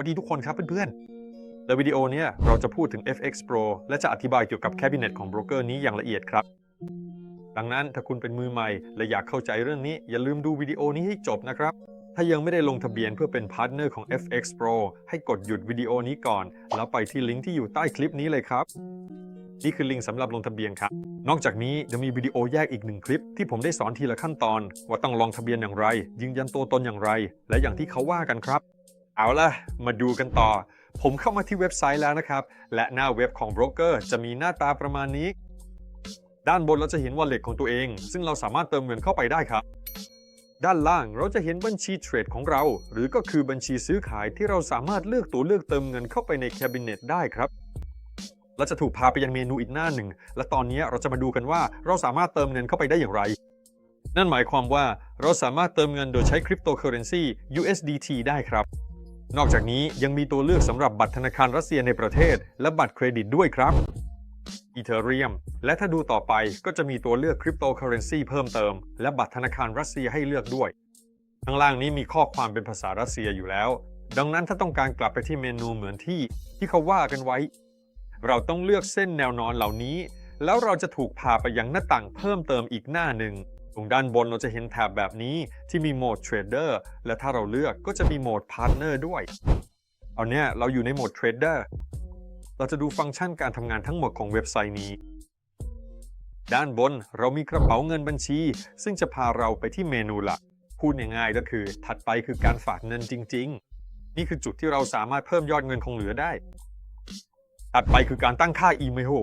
วัสดีทุกคนครับเพื่อนๆ ในวิดีโอนี้เราจะพูดถึง FX Pro และจะอธิบายเกี่ยวกับแคบิเนตของโบรกเกอร์นี้อย่างละเอียดครับ ดังนั้นถ้าคุณเป็นมือใหม่ และอยากเข้าใจเรื่องนี้ อย่าลืมดูวิดีโอนี้ให้จบนะครับ ถ้ายังไม่ได้ลงทะเบียนเพื่อเป็นพาร์ทเนอร์ของ FX Pro ให้กดหยุดวิดีโอนี้ก่อน แล้วไปที่ลิงก์ที่อยู่ใต้คลิปนี้เลยครับ นี่คือลิงก์สำหรับลงทะเบียนครับ นอกจากนี้ยังมีวิดีโอแยกอีกหนึ่งคลิป ที่ผมได้สอนทีละขั้นตอน ว่าต้องลงทะเบียนอย่างไร ยืนยันตัวตนอย่างไร และอย่างที่เขาว่ากันครับ เอาล่ะ มาดูกันต่อ ผมเข้ามาที่เว็บไซต์แล้วนะครับ และหน้าเว็บของโบรกเกอร์จะมีหน้าตาประมาณนี้ ด้านบนเราจะเห็น wallet ของตัวเอง ซึ่งเราสามารถเติมเงินเข้าไปได้ครับ ด้านล่างเราจะเห็นบัญชีเทรดของเรา หรือก็คือบัญชีซื้อขายที่เราสามารถเลือกตัวเลือกเติมเงินเข้าไปในแคบิเนตได้ครับเราจะถูกพาไปยังเมนูอีกหน้าหนึ่ง และตอนนี้เราจะมาดูกันว่าเราสามารถเติมเงินเข้าไปได้อย่างไร นั่นหมายความว่าเราสามารถเติมเงินโดยใช้คริปโตเคอเรนซี USDT ได้ครับ นอกจากนี้ยังมีตัวเลือกสำหรับบัตรธนาคารรัสเซียในประเทศ และบัตรเครดิตด้วยครับอีเทเรียมและถ้าดูต่อไปก็จะมีตัวเลือกคริปโตเคอเรนซีเพิ่มเติม และบัตรธนาคารรัสเซียให้เลือกด้วย ข้างล่างนี้มีข้อความเป็นภาษารัสเซียอยู่แล้ว ดังนั้นถ้าต้องการกลับไปที่เมนูเหมือนที่ที่เขาว่ากันไว้ เราต้องเลือกเส้นแนวนอนเหล่านี้ แล้วเราจะถูกพาไปยังหน้าต่างเพิ่มเติมอีกหน้าหนึ่ง ตรงด้านบนเราจะเห็นแถบแบบนี้ที่มีโหมดเทรดเดอร์และถ้าเราเลือกก็จะมีโหมดพาร์ทเนอร์ด้วย เอาเนี้ยเราอยู่ในโหมดเทรดเดอร์เราจะดูฟังก์ชันการทำงานทั้งหมดของเว็บไซต์นี้ ด้านบนเรามีกระเป๋าเงินบัญชี ซึ่งจะพาเราไปที่เมนูหลัก พูดง่ายๆก็คือ ถัดไปคือการฝากเงินจริง ๆ นี่คือจุดที่เราสามารถเพิ่มยอดเงินคงเหลือได้ ถัดไปคือการตั้งค่าอีเมล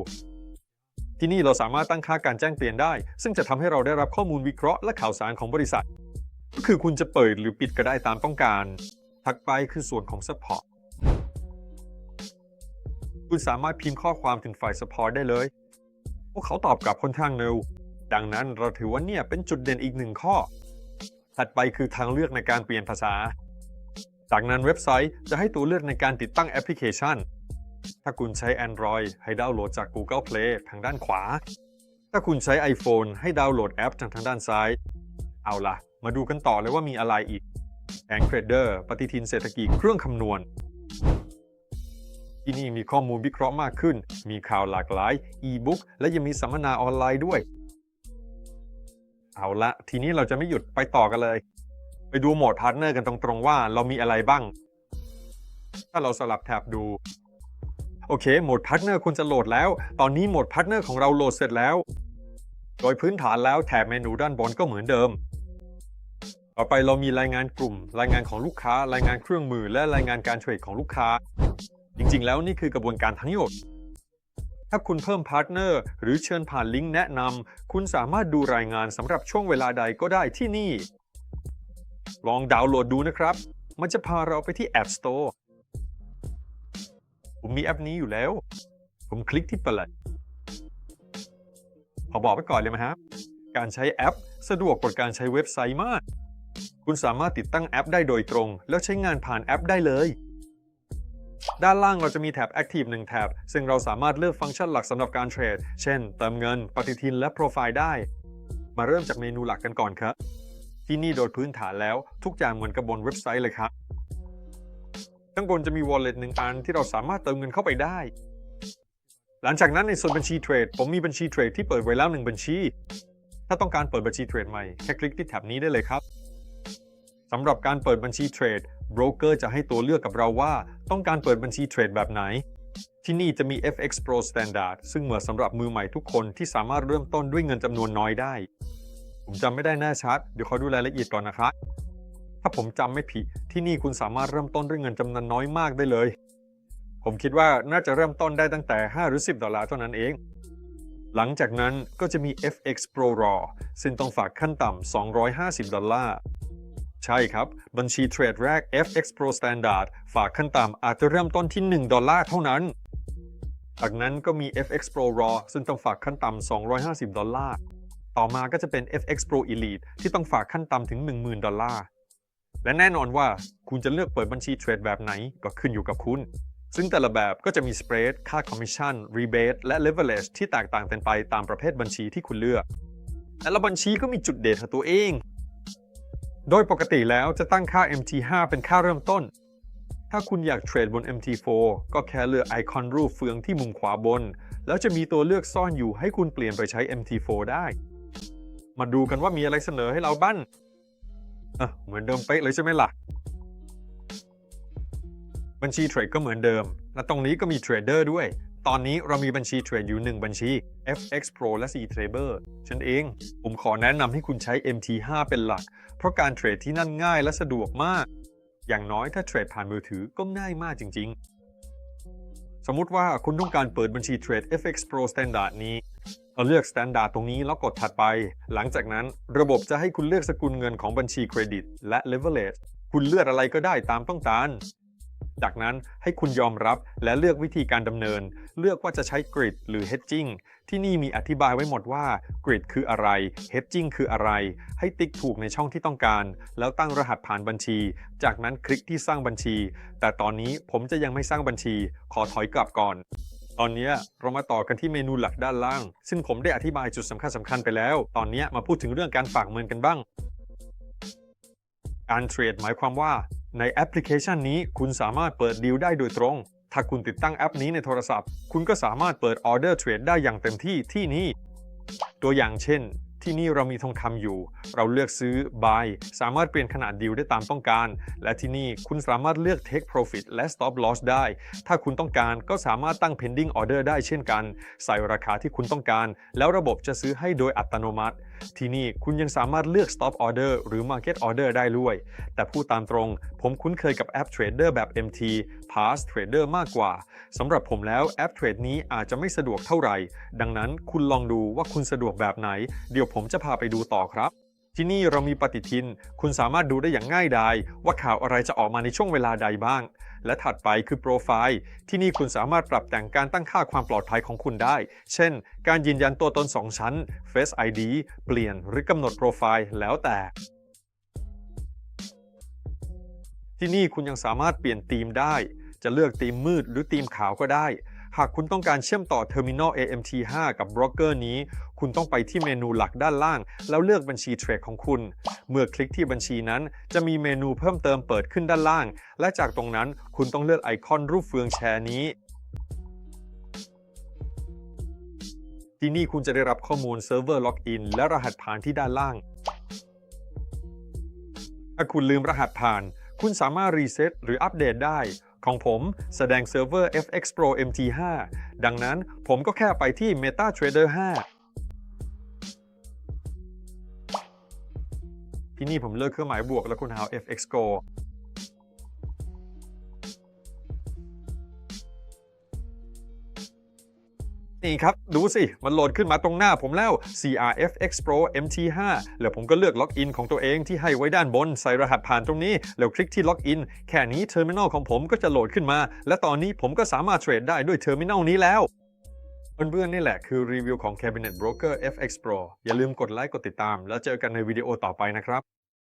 ที่นี่เราสามารถตั้งค่าการแจ้งเตือนได้ ซึ่งจะทำให้เราได้รับข้อมูลวิเคราะห์และข่าวสารของบริษัท ก็คือคุณจะเปิดหรือปิดก็ได้ตามต้องการ ถัดไปคือส่วนของ Support คุณสามารถพิมพ์ข้อความถึงฝ่าย Support ได้เลย พวกเขาตอบกลับค่อนข้างเร็ว ดังนั้นเราถือว่าเนี่ยเป็นจุดเด่นอีกหนึ่งข้อ ถัดไปคือทางเลือกในการเปลี่ยนภาษา จากนั้นเว็บไซต์จะให้ตัวเลือกในการติดตั้งแอปพลิเคชัน ถ้าคุณใช้ Android ให้ดาวน์โหลดจาก Google Play ทางด้านขวา ถ้าคุณใช้ iPhone ให้ดาวน์โหลดแอปจากทางด้านซ้าย เอาล่ะ มาดูกันต่อเลยว่ามีอะไรอีกแองเทรดเดอร์ปฏิทินเศรษฐกิจเครื่องคำนวณที่นี่มีข้อมูลวิเคราะห์มากขึ้น มีข่าวหลากหลาย e-book และยังมีสัมมนาออนไลน์ด้วย เอาละ ทีนี้เราจะไม่หยุดไปต่อกันเลย ไปดูโหมดพาร์ทเนอร์กันตรงๆว่าเรามีอะไรบ้าง ถ้าเราสลับแท็บดู โอเค โหมดพาร์ทเนอร์ควรจะโหลดแล้ว ตอนนี้โหมดพาร์ทเนอร์ของเราโหลดเสร็จแล้ว โดยพื้นฐานแล้วแถบเมนูด้านบนก็เหมือนเดิม ต่อไปเรามีรายงานกลุ่ม รายงานของลูกค้า รายงานเครื่องมือ และรายงานการเทรดของลูกค้า จริงๆ แล้วนี่คือกระบวนการทั้งหมด ถ้าคุณเพิ่มพาร์ทเนอร์หรือเชิญผ่านลิงก์แนะนำ คุณสามารถดูรายงานสำหรับช่วงเวลาใดก็ได้ที่นี่ ลองดาวน์โหลดดูนะครับ มันจะพาเราไปที่ App Store ผมมีแอปนี้อยู่แล้ว ผมคลิกที่เปิดขอบอกไว้ก่อนเลยไหมครับ การใช้แอปสะดวกกว่าการใช้เว็บไซต์มาก คุณสามารถติดตั้งแอปได้โดยตรง แล้วใช้งานผ่านแอปได้เลย ด้านล่างเราจะมีแท็บ Active 1 แท็บ ซึ่งเราสามารถเลือกฟังก์ชันหลักสำหรับการเทรด เช่น เติมเงิน ปฏิทิน และโปรไฟล์ได้ มาเริ่มจากเมนูหลักกันก่อนครับ ที่นี่โดยพื้นฐานแล้วทุกอย่างเหมือนกับบนเว็บไซต์เลยครับ ข้างบนจะมี wallet หนึ่งอันที่เราสามารถเติมเงินเข้าไปได้ หลังจากนั้นในส่วนบัญชีเทรด ผมมีบัญชีเทรดที่เปิดไว้แล้วหนึ่งบัญชี ถ้าต้องการเปิดบัญชีเทรดใหม่แค่คลิกที่แท็บนี้ได้เลยครับสำหรับการเปิดบัญชีเทรดโบรกเกอร์จะให้ตัวเลือกกับเราว่า ต้องการเปิดบัญชีเทรดแบบไหน ที่นี่จะมี FX Pro Standard ซึ่งเหมาะสำหรับมือใหม่ทุกคนที่สามารถเริ่มต้นด้วยเงินจำนวนน้อยได้ ผมจำไม่ได้แน่ชัด เดี๋ยวขอดูรายละเอียดก่อนนะครับ ถ้าผมจำไม่ผิดที่นี่คุณสามารถเริ่มต้นด้วยเงินจำนวนน้อยมากได้เลย ผมคิดว่าน่าจะเริ่มต้นได้ตั้งแต่ 5 หรือ 10 ดอลลาร์เท่านั้นเอง หลังจากนั้นก็จะมี FX Pro Raw ซึ่งต้องฝากขั้นต่ำ 250 ดอลลาร์ใช่ครับ บัญชีเทรดแรก FX Pro Standard ฝากขั้นต่ำอาจจะเริ่มต้นที่ 1 ดอลลาร์เท่านั้นจากนั้นก็มี FX Pro Raw ซึ่งต้องฝากขั้นต่ำ 250 ดอลลาร์ ต่อมาก็จะเป็น FX Pro Elite ที่ต้องฝากขั้นต่ำถึง 10,000 ดอลลาร์ และแน่นอนว่าคุณจะเลือกเปิดบัญชีเทรดแบบไหนก็ขึ้นอยู่กับคุณ ซึ่งแต่ละแบบก็จะมีสเปรดค่าคอมมิชชั่นรีเบทและ leverage ที่แตกต่างกันไปตามประเภทบัญชีที่คุณเลือก แต่ละบัญชีก็มีจุดเด่นของตัวเอง โดยปกติแล้วจะตั้งค่า MT5 เป็นค่าเริ่มต้น ถ้าคุณอยากเทรดบน MT4 ก็แค่เลือกไอคอนรูปเฟืองที่มุมขวาบน แล้วจะมีตัวเลือกซ่อนอยู่ให้คุณเปลี่ยนไปใช้ MT4 ได้ มาดูกันว่ามีอะไรเสนอให้เราบ้าง อะเหมือนเดิมเป๊ะเลยใช่ไหมล่ะ บัญชีเทรดก็เหมือนเดิม และตรงนี้ก็มีเทรดเดอร์ด้วย ตอนนี้เรามีบัญชีเทรดอยู่ 1 บัญชี FX Pro และ C Trader ฉันเอง ผมขอแนะนำให้คุณใช้ MT5 เป็นหลัก เพราะการเทรดที่นั่นง่ายและสะดวกมาก อย่างน้อยถ้าเทรดผ่านมือถือก็ง่ายมากจริง ๆ สมมุติว่าคุณต้องการเปิดบัญชีเทรด FX Pro Standard นี้ เราเลือก Standard ตรงนี้แล้วกดถัดไป หลังจากนั้นระบบจะให้คุณเลือกสกุลเงินของบัญชีเครดิต และ Leverage คุณเลือกอะไรก็ได้ตามต้องการจากนั้นให้คุณยอมรับและเลือกวิธีการดำเนิน เลือกว่าจะใช้ grid หรือ hedging ที่นี่มีอธิบายไว้หมดว่า grid คืออะไร hedging คืออะไร ให้ติ๊กถูกในช่องที่ต้องการ แล้วตั้งรหัสผ่านบัญชี จากนั้นคลิกที่สร้างบัญชี แต่ตอนนี้ผมจะยังไม่สร้างบัญชี ขอถอยกลับก่อน ตอนนี้เรามาต่อกันที่เมนูหลักด้านล่าง ซึ่งผมได้อธิบายจุดสำคัญสำคัญไปแล้ว ตอนนี้มาพูดถึงเรื่องการฝากเงินกันบ้าง การเทรดหมายความว่า ในแอปพลิเคชันนี้คุณสามารถเปิดดีลได้โดยตรง ถ้าคุณติดตั้งแอปนี้ในโทรศัพท์ คุณก็สามารถเปิดออเดอร์เทรดได้อย่างเต็มที่ที่นี่ ตัวอย่างเช่น ที่นี่เรามีทองคำอยู่ เราเลือกซื้อ buy สามารถเปลี่ยนขนาดดีลได้ตามต้องการ และที่นี่คุณสามารถเลือก take profit และ stop loss ได้ ถ้าคุณต้องการก็สามารถตั้ง pending order ได้เช่นกัน ใส่ราคาที่คุณต้องการ แล้วระบบจะซื้อให้โดยอัตโนมัติ ที่นี่คุณยังสามารถเลือก stop order หรือ market order ได้ด้วย แต่พูดตามตรง ผมคุ้นเคยกับแอป Trader แบบ MT Past Trader มากกว่าสำหรับผมแล้วแอปเทรดนี้อาจจะไม่สะดวกเท่าไหร่ ดังนั้นคุณลองดูว่าคุณสะดวกแบบไหน เดี๋ยวผมจะพาไปดูต่อครับ ที่นี่เรามีปฏิทิน คุณสามารถดูได้อย่างง่ายดาย ว่าข่าวอะไรจะออกมาในช่วงเวลาใดบ้าง และถัดไปคือโปรไฟล์ ที่นี่คุณสามารถปรับแต่งการตั้งค่าความปลอดภัยของคุณได้ เช่น การยืนยันตัวตน 2 ชั้น Face ID เปลี่ยนหรือกำหนดโปรไฟล์แล้วแต่ที่นี่คุณยังสามารถเปลี่ยนธีมได้ จะเลือกธีมมืดหรือธีมขาวก็ได้ หากคุณต้องการเชื่อมต่อ Terminal AMT5 กับบล็อกเกอร์นี้ คุณต้องไปที่เมนูหลักด้านล่าง แล้วเลือกบัญชีเทรดของคุณ เมื่อคลิกที่บัญชีนั้น จะมีเมนูเพิ่มเติมเปิดขึ้นด้านล่าง และจากตรงนั้นคุณต้องเลือกไอคอนรูปเฟืองแชร์นี้ที่นี่คุณจะได้รับข้อมูลเซิร์ฟเวอร์ล็อกอินและรหัสผ่านที่ด้านล่าง ถ้าคุณลืมรหัสผ่าน คุณสามารถรีเซ็ตหรืออัปเดตได้ ของผมแสดงเซิร์ฟเวอร์ FX Pro MT5 ดังนั้นผมก็แค่ไปที่ MetaTrader 5 ที่นี่ผมเลือกเครื่องหมายบวกและคุณหา FX Go นี่ครับ ดูสิ มันโหลดขึ้นมาตรงหน้าผมแล้ว CRFX Pro MT5 แล้วผมก็เลือกล็อกอินของตัวเองที่ให้ไว้ด้านบน ใส่รหัสผ่านตรงนี้ แล้วคลิกที่ล็อกอิน แค่นี้เทอร์มินอลของผมก็จะโหลดขึ้นมา และตอนนี้ผมก็สามารถเทรดได้ด้วยเทอร์มินอลนี้แล้วเพื่อนๆนี่แหละคือรีวิวของ Cabinet Broker FX Pro อย่าลืมกดไลค์กดติดตาม แล้วเจอกันในวิดีโอต่อไปนะครับ